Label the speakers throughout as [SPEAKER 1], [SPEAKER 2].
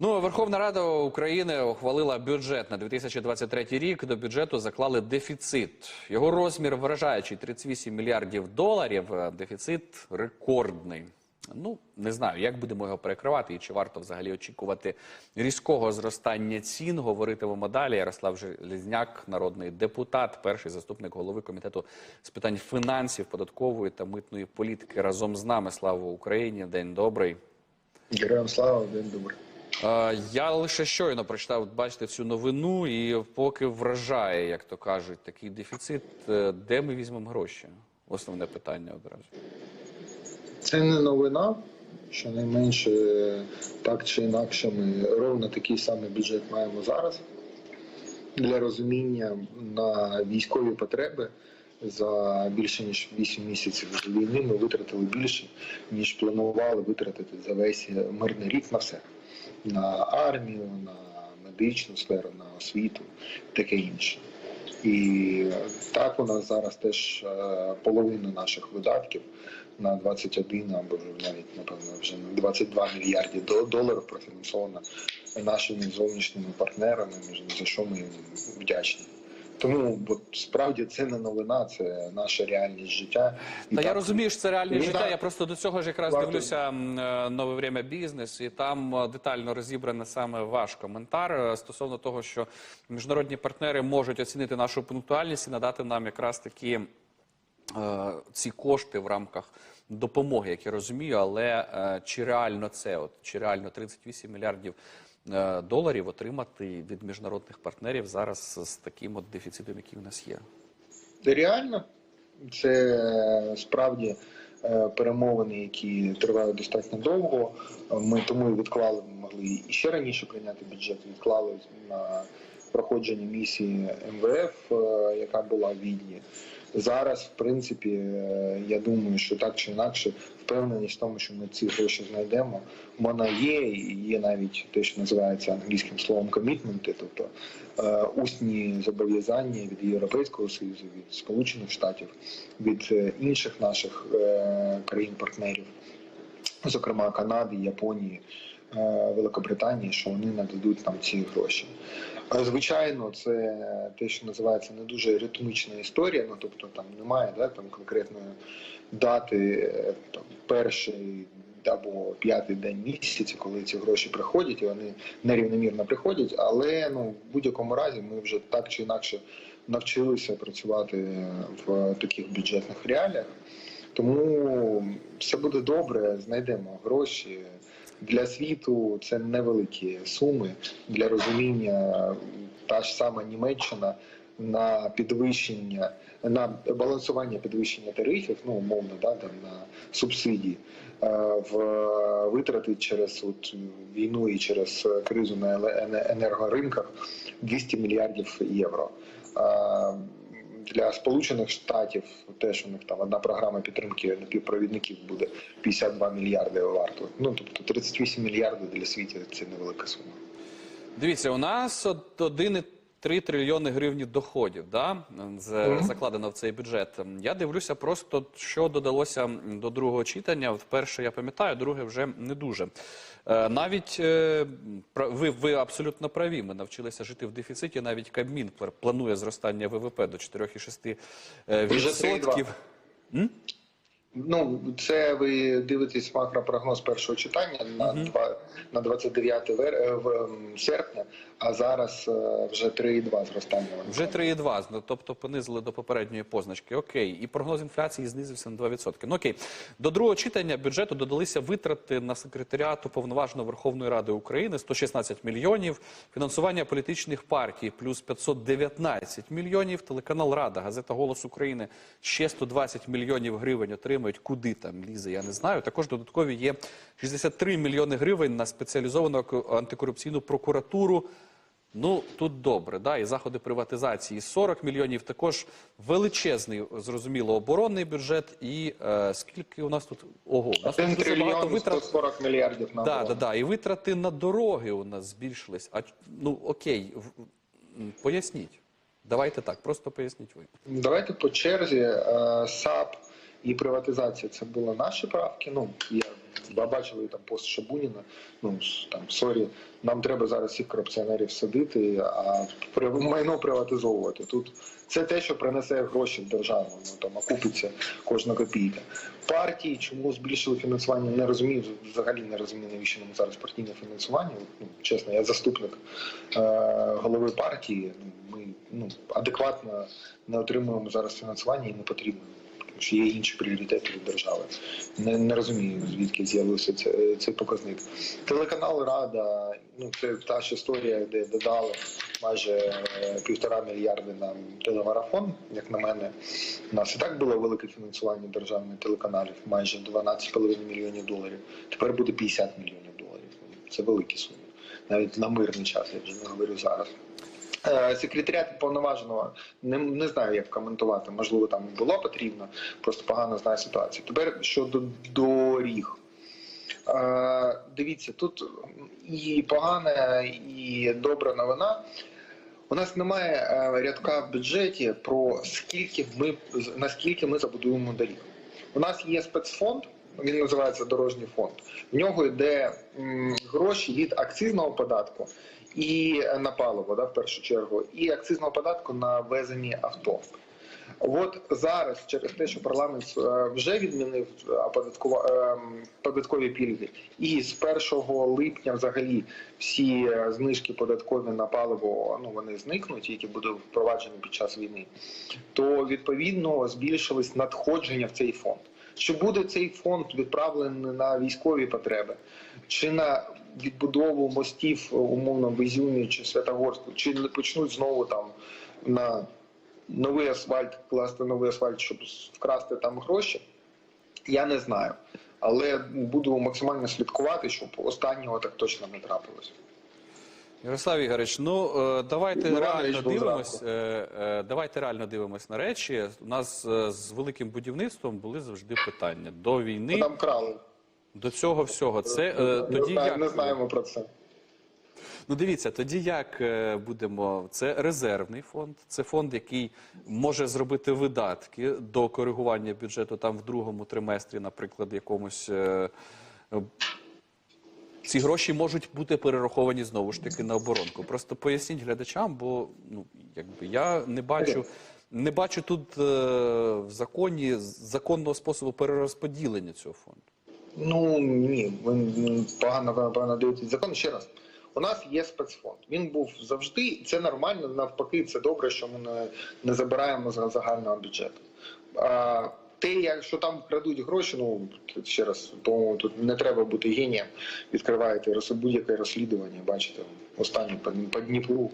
[SPEAKER 1] Ну, Верховна Рада України ухвалила бюджет на 2023 рік. До бюджету заклали дефіцит. Його розмір вражаючий 38 мільярдів доларів. Дефіцит рекордний. Ну не знаю, як будемо його перекривати і чи варто взагалі очікувати різкого зростання цін. Говоритимемо далі. Ярослав Железняк, народний депутат, перший заступник голови комітету з питань фінансів, податкової та митної політики. Разом з нами. Слава Україні! День добрий.
[SPEAKER 2] Героям слава, день добрий.
[SPEAKER 1] Е, Я лише щойно прочитав, бачите, цю новину, і поки вражає, як то кажуть, такий дефіцит. Е, Де ми візьмемо гроші? Основне питання одразу.
[SPEAKER 2] Це не новина. Щонайменше так чи інакше ми ровно такий самий бюджет маємо зараз. Для розуміння на військові потреби за більше ніж 8 місяців війни ми витратили більше, ніж планували витратити за весь мирний рік на все. На армію, на медичну сферу, на освіту, таке інше. І так у нас зараз теж е, половина наших видатків на 21 або навіть напевно вже на 22 мільярді до- доларів профінансована нашими зовнішніми партнерами, за що ми їм вдячні. Тому от, справді це не новина, це наша реальність життя. І
[SPEAKER 1] Та я розумію, що це реальне життя.
[SPEAKER 2] так.
[SPEAKER 1] Я просто до цього ж якраз
[SPEAKER 2] Варто-
[SPEAKER 1] дивлюся е, нове время бізнес, і там е, детально розібраний саме ваш коментар е, стосовно того, що міжнародні партнери можуть оцінити нашу пунктуальність і надати нам якраз такі е, ці кошти в рамках допомоги, як я розумію, але е, чи реально це, от чи реально 38 мільярдів доларів отримати від міжнародних партнерів зараз з таким от дефіцитом, який у нас є?
[SPEAKER 2] Реально, це е, справді е, перемовини, які тривають достатньо довго. Ми тому і відклали, ми могли і ще раніше прийняти бюджет, відклали на проходження місії МВФ, е, яка була в Відні. Зараз, в принципі, е, я думаю, що так чи інакше впевненість в тому, що ми ці гроші знайдемо, вона є, і є навіть те, що називається англійським словом комітменти, тобто е, усні зобов'язання від Європейського союзу, від Сполучених Штатів, від е, інших наших країн-партнерів, зокрема Канади, Японії, Великобританії, що вони нададуть нам ці гроші. Е, Звичайно, це те, що називається не дуже ритмічна історія. Ну тобто там немає да, там конкретної дати е, там, перший або п'ятий день місяці, коли ці гроші приходять, і вони нерівномірно приходять. Але ну в будь-якому разі ми вже так чи інакше навчилися працювати в таких бюджетних реаліях. Тому все буде добре, знайдемо гроші. Для світу це невеликі суми для розуміння. Та ж сама Німеччина на підвищення, на балансування підвищення тарифів, ну умовно, да, там на субсидії, е, в витрати через от війну і через кризу на енергоринках 200 мільярдів євро. Для Сполучених Штатів теж у них там одна програма підтримки напівпровідників буде 52 мільярди варто. Ну тобто 38 мільярдів для світу це невелика сума.
[SPEAKER 1] Дивіться, у нас от 1,3 трильйони гривні доходів, да, з, закладено в цей бюджет. Я дивлюся просто, що додалося до другого читання. От перше я пам'ятаю, друге вже не дуже. Е, навіть е, ви, ви абсолютно праві. Ми навчилися жити в дефіциті. Навіть Кабмін планує зростання ВВП до 4,6%. е, відсотків.
[SPEAKER 2] 3,2. Ну це ви дивитесь макропрогноз першого читання на два на 29 вер... е, в, ем, серпня, а зараз е, вже 3,2 зростання.
[SPEAKER 1] Вже 3,2, ну, тобто понизили до попередньої позначки. Окей, і прогноз інфляції знизився на 2%. Ну окей, до другого читання бюджету додалися витрати на секретаріат уповноваженого Верховної Ради України 116 мільйонів, фінансування політичних партій плюс 519 мільйонів, телеканал Рада, газета Голос України ще 120 мільйонів гривень отримують. Куди там лізе, я не знаю. Також додаткові є 63 мільйони гривень на спеціалізовану антикорупційну прокуратуру. Ну тут добре, да, і заходи приватизації 40 мільйонів. Також величезний, зрозуміло, оборонний бюджет. І е, скільки у нас тут ого, у нас тут дуже багато витрат.
[SPEAKER 2] 140 мільярдів на
[SPEAKER 1] Да, да, да. І витрати на дороги у нас збільшились. А ну окей, в- поясніть. Давайте так, просто поясніть ви.
[SPEAKER 2] Давайте по черзі. Е, САП і приватизація це були наші правки. Ну я бачили там пост Шабуніна. Ну там сорі, нам треба зараз всіх корупціонерів садити, а майно приватизовувати. Тут це те, що принесе гроші в державу. Ну там окупиться кожна копійка. Партії чому збільшили фінансування? Не розумію. Взагалі не розумію, навіщо нам зараз партійне фінансування. Ну, чесно, я заступник е, голови партії. Ну, Ми ну адекватно не отримуємо зараз фінансування і не потрібно. Що є інші пріоритети від держави. Не, не розумію, звідки з'явився це, цей показник. Телеканал Рада, ну це та ж історія, де додали майже півтора мільярди на телемарафон. Як на мене, у нас і так було велике фінансування державних телеканалів, майже 12,5 мільйонів доларів. Тепер буде 50 мільйонів доларів. Це великі суми. Навіть на мирний час, я вже не говорю зараз. Е, Секретаріат повноваженого не, не знаю, як коментувати. Можливо, там було потрібно, просто погано знаю ситуацію. Тепер щодо доріг. Е, Дивіться, тут і погана, і добра новина. У нас немає е, рядка в бюджеті про скільки ми наскільки ми забудуємо доріг. У нас є спецфонд, він називається дорожній фонд. В нього йде гроші від акцизного податку і на паливо, да, в першу чергу, і акцизного податку на ввезені авто. От зараз, через те, що парламент е, вже відмінив ем, податкові пільги, і з 1 липня взагалі всі е, знижки податкові на паливо ну вони зникнуть, які будуть впроваджені під час війни, то відповідно збільшились надходження в цей фонд. Чи буде цей фонд відправлений на військові потреби, чи на відбудову мостів умовно в Ізюмі чи Святогорську, чи почнуть знову там на новий асфальт, класти новий асфальт, щоб вкрасти там гроші, я не знаю. Але буду максимально слідкувати, щоб останнього так точно не трапилось.
[SPEAKER 1] Ярослав Ігорович, ну е, давайте
[SPEAKER 2] Ну,
[SPEAKER 1] реально дивимось. е, е, Давайте реально дивимось на речі. У нас е, з великим будівництвом були завжди питання до війни,
[SPEAKER 2] Там крали.
[SPEAKER 1] До цього всього. Це е, тоді
[SPEAKER 2] знаю-
[SPEAKER 1] як
[SPEAKER 2] не знаємо про це.
[SPEAKER 1] ну дивіться, тоді як е, будемо. Це резервний фонд, це фонд, який може зробити видатки до коригування бюджету там в другому триместрі, наприклад, якомусь. е, е, ці гроші можуть бути перераховані знову ж таки на оборонку. Просто поясніть глядачам, бо ну якби я не бачу, не бачу тут е, в законі законного способу перерозподілення цього фонду.
[SPEAKER 2] Ну ні, ви м, погано напевно дивитесь закон. Ще раз. У нас є спецфонд. Він був завжди, і це нормально. Навпаки, це добре, що ми не, не забираємо з загального бюджету. А, те, якщо там крадуть гроші, ну ще раз, по-моєму, тут не треба бути генієм. Відкриваєте будь-яке розслідування, бачите, останнє по, по Дніпру,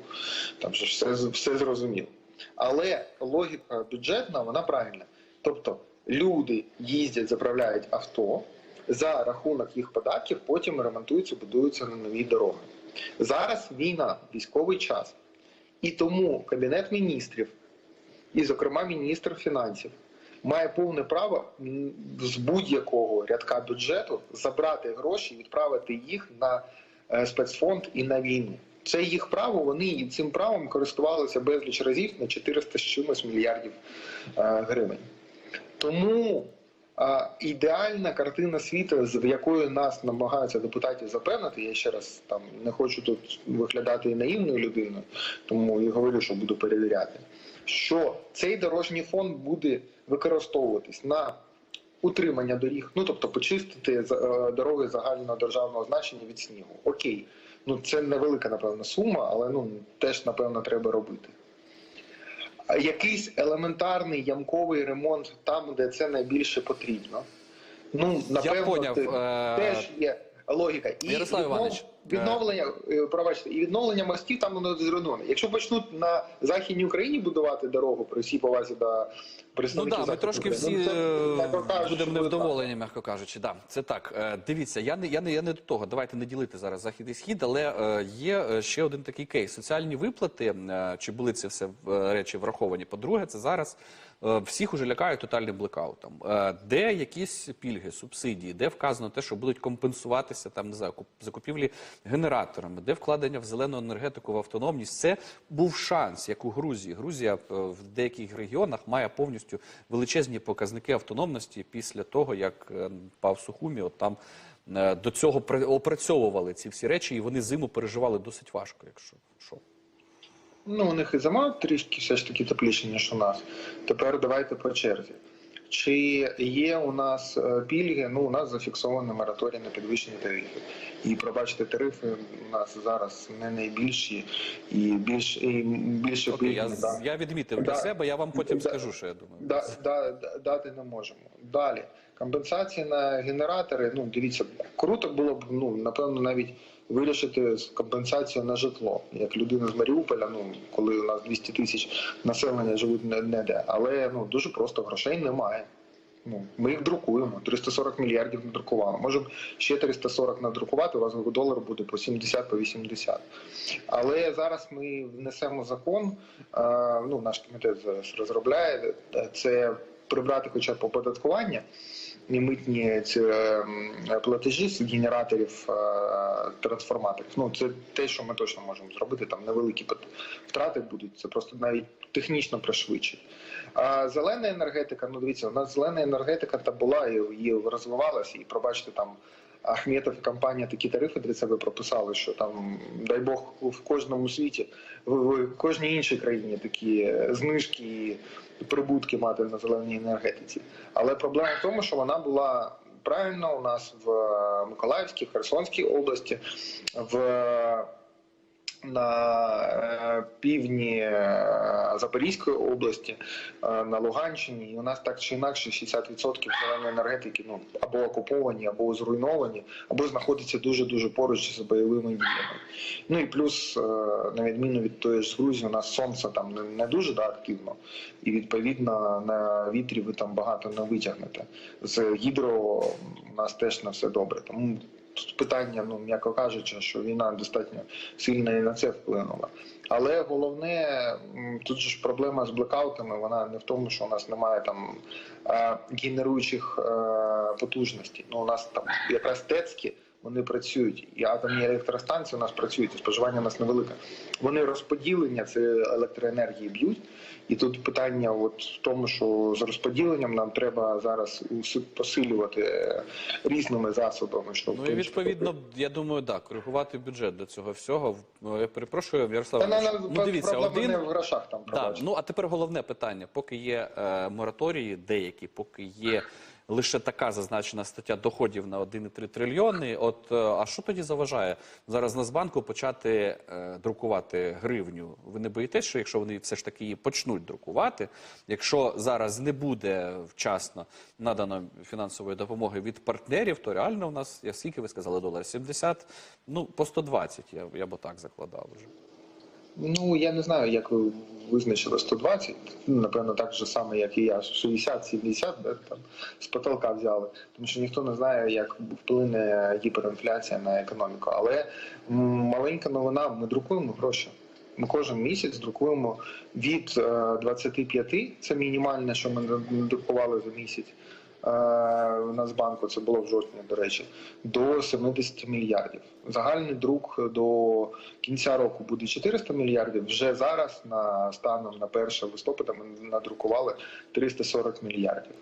[SPEAKER 2] там же все, все зрозуміло. Але логіка бюджетна, вона правильна. Тобто люди їздять, заправляють авто, за рахунок їх податків потім ремонтуються, будуються на нові дороги. Зараз війна, військовий час. І тому Кабінет міністрів, і, зокрема, міністр фінансів, має повне право з будь-якого рядка бюджету забрати гроші, відправити їх на е, спецфонд і на війну. Це їх право. Вони цим правом користувалися безліч разів на 400 з чимось мільярдів е, гривень. Тому ідеальна картина світу, з якою нас намагаються депутатів запевнити, я ще раз там не хочу тут виглядати наївною людиною, тому і говорю, що буду перевіряти, що цей дорожній фонд буде використовуватись на утримання доріг, ну тобто почистити е, дороги загального державного значення від снігу. Окей, ну це невелика напевно сума, але ну теж напевно треба робити. Якийсь елементарний ямковий ремонт там, де це найбільше потрібно. Ну, напевно,
[SPEAKER 1] поняв, е,
[SPEAKER 2] теж є логіка. І
[SPEAKER 1] Ярослав Іванович,
[SPEAKER 2] відновлення, е, пробачте, і відновлення мостів там воно зруйноване. Якщо почнуть на Західній Україні будувати дорогу при всій повазі до
[SPEAKER 1] Ну
[SPEAKER 2] представників
[SPEAKER 1] да, ми трошки всі
[SPEAKER 2] ну, це,
[SPEAKER 1] е,
[SPEAKER 2] кажучи,
[SPEAKER 1] будемо невдоволені, м'яко кажучи. Да, це так. Е, Дивіться, я не я не я не до того. Давайте не ділити зараз захід і схід, але є ще один такий кейс: соціальні виплати. Чи були ці все речі враховані? По-друге, це зараз. Всіх уже лякають тотальним блекаутом. Де якісь пільги, субсидії, де вказано те, що будуть компенсуватися там не знаю, закупівлі генераторами, де вкладення в зелену енергетику, в автономність. Це був шанс, як у Грузії. Грузія е, в деяких регіонах має повністю величезні показники автономності після того, як е, пав Сухумі, от там е, до цього опрацьовували ці всі речі, і вони зиму переживали досить важко, якщо що.
[SPEAKER 2] Ну, у них і зима трішки все ж таки тепліше, ніж у нас. Тепер давайте по черзі. Чи є у нас е, пільги? Ну, у нас зафіксований мораторій на підвищення тарифів. І пробачте, тарифи у нас зараз не найбільші і більш і більше
[SPEAKER 1] Окей, я,
[SPEAKER 2] да.
[SPEAKER 1] я відмітив для
[SPEAKER 2] Да.
[SPEAKER 1] себе, я вам потім
[SPEAKER 2] Да.
[SPEAKER 1] скажу, що я думаю.
[SPEAKER 2] Да, да, да- дати не можемо. Далі компенсації на генератори. Ну дивіться, круто було б ну напевно навіть вирішити компенсацію на житло, як людина з Маріуполя. Ну коли у нас 200 тисяч населення живуть не, де, але ну дуже просто грошей немає. Ну, ми їх друкуємо. 340 мільярдів надрукували. Можемо ще 340 надрукувати, у вас долар буде по 70, по 80. Але зараз ми внесемо закон, ну, наш комітет зараз розробляє, е, це прибрати хоча б оподаткування і ці, е, платежі з генераторів е, трансформаторів. Ну, це те, що ми точно можемо зробити. Там невеликі втрати будуть, це просто навіть технічно пришвидшить. А зелена енергетика, ну дивіться, у нас зелена енергетика та була і, і розвивалася, і пробачте там. Ахметов і компанія такі тарифи для себе прописали, що там, дай Бог, в кожному світі, в, кожній іншій країні такі знижки і прибутки мати на зеленій енергетиці. Але проблема в тому, що вона була правильно у нас в Миколаївській, Херсонській області, в на е, півдні е, Запорізької області, е, на Луганщині, і у нас так чи інакше 60% зеленої енергетики ну або окуповані, або зруйновані, або знаходяться дуже дуже поруч з бойовими діями. Ну і плюс, е, на відміну від тої ж Грузії, у нас сонце там не, дуже да, активно, і відповідно на вітрі ви там багато не витягнете. З гідро у нас теж не все добре. Тому тут питання, ну м'яко кажучи, що війна достатньо сильно і на це вплинула. Але головне тут ж проблема з блекаутами. Вона не в тому, що у нас немає там е, генеруючих е, потужностей. Ну у нас там якраз ТЕЦки. Вони працюють, і атомні електростанції у нас працюють, і споживання у нас невелике. Вони розподілення це електроенергії б'ють. І тут питання, от в тому, що з розподіленням нам треба зараз посилювати е, різними засобами. Щоб
[SPEAKER 1] Ну і відповідно, я думаю, так, коригувати бюджет до цього всього. Ну, Я перепрошую, Ярослав. Ну дивіться, один
[SPEAKER 2] не в грошах там пробачте.
[SPEAKER 1] ну а тепер головне питання. Поки є е, мораторії, деякі, поки є лише така зазначена стаття доходів на 1,3 трильйони. От е, а що тоді заважає зараз Нацбанку почати е, друкувати гривню? Ви не боїтесь, що якщо вони все ж таки її почнуть друкувати, якщо зараз не буде вчасно надано фінансової допомоги від партнерів, то реально у нас, я скільки ви сказали, долар 70, ну по 120, я, я б отак закладав вже.
[SPEAKER 2] Ну я не знаю, як ви визначили 120, ну, напевно, так же саме, як і я, 60-70, да, там з потолка взяли. Тому що ніхто не знає, як вплине гіперінфляція на економіку. Але маленька новина: ми друкуємо гроші. Ми кожен місяць друкуємо від е, 25, це мінімальне, що ми друкували за місяць. Е, Нацбанку, це було в жовтні, до речі, до 70 мільярдів. Загальний друк до кінця року буде 400 мільярдів. Вже зараз, на станом на 1 листопада, ми надрукували 340 мільярдів.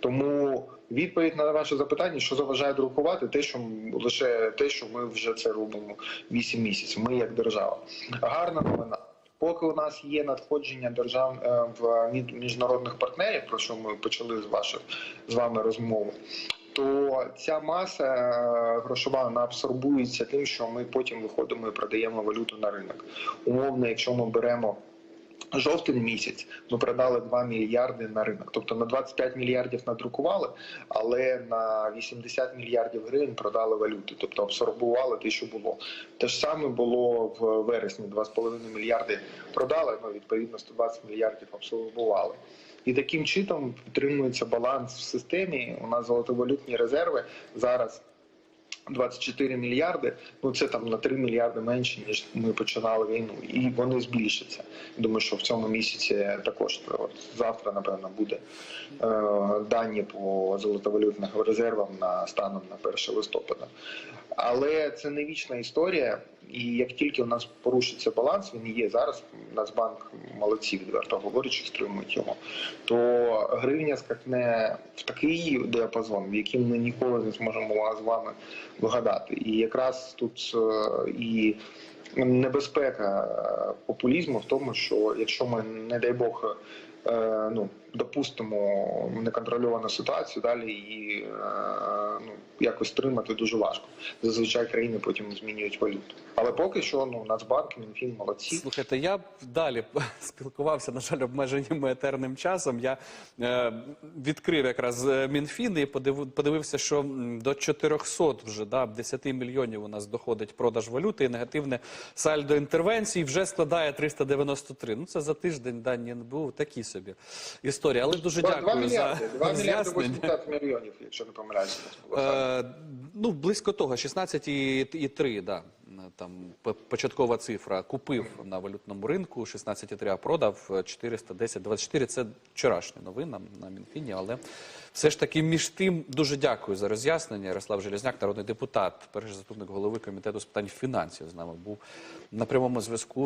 [SPEAKER 2] Тому відповідь на ваше запитання, що заважає друкувати, те, що лише те, що ми вже це робимо 8 місяців. Ми як держава. Гарна новина. Поки у нас є надходження держав е, в міжнародних партнерів, про що ми почали з ваших з вами розмову, то ця маса е, грошова вона абсорбується тим, що ми потім виходимо і продаємо валюту на ринок. Умовно, якщо ми беремо жовтень місяць, ми продали 2 мільярди на ринок. Тобто на 25 мільярдів надрукували, але на 80 мільярдів гривень продали валюти, тобто абсорбували те, що було. Те ж саме було в вересні 2,5 мільярди продали, ну відповідно 120 мільярдів абсорбували. І таким чином підтримується баланс в системі. У нас золотовалютні резерви зараз 24 мільярди. Ну це там на 3 мільярди менше ніж ми починали війну, і вони збільшаться. Думаю, що в цьому місяці також от завтра, напевно, буде е, дані по золотовалютних резервам на станом на 1 листопада. Але це не вічна історія. І як тільки у нас порушиться баланс, він є зараз. Нацбанк молодці, відверто говорячи, стримують його. То гривня скакне в такий діапазон, в який ми ніколи не зможемо з вами вгадати. І якраз тут е, і небезпека популізму в тому, що якщо ми, не дай Бог, е, ну допустимо неконтрольовану ситуацію, далі її е, ну якось тримати дуже важко. Зазвичай країни потім змінюють валюту. Але поки що ну Нацбанк, Мінфін молодці.
[SPEAKER 1] Слухайте, я далі спілкувався, на жаль, обмеженим етерним часом. Я е, відкрив якраз е, Мінфін і подив, подивився, що до 400 вже да, 10 мільйонів у нас доходить продаж валюти, і негативне сальдо інтервенцій вже складає 393. Ну це за тиждень дані НБУ такі собі історії. Але дуже
[SPEAKER 2] Два-
[SPEAKER 1] дякую
[SPEAKER 2] два мільярди,
[SPEAKER 1] за
[SPEAKER 2] два мільярди 80 мільйонів, якщо не помиляюся.
[SPEAKER 1] Е, ну, близько того, 16 і, і 3, да. Там початкова цифра. Купив на валютному ринку 16,3, а продав е, 410, 24. Це вчорашня новина на Мінфіні, але все ж таки між тим дуже дякую за роз'яснення. Ярослав Железняк, народний депутат, перший заступник голови комітету з питань фінансів з нами був на прямому зв'язку.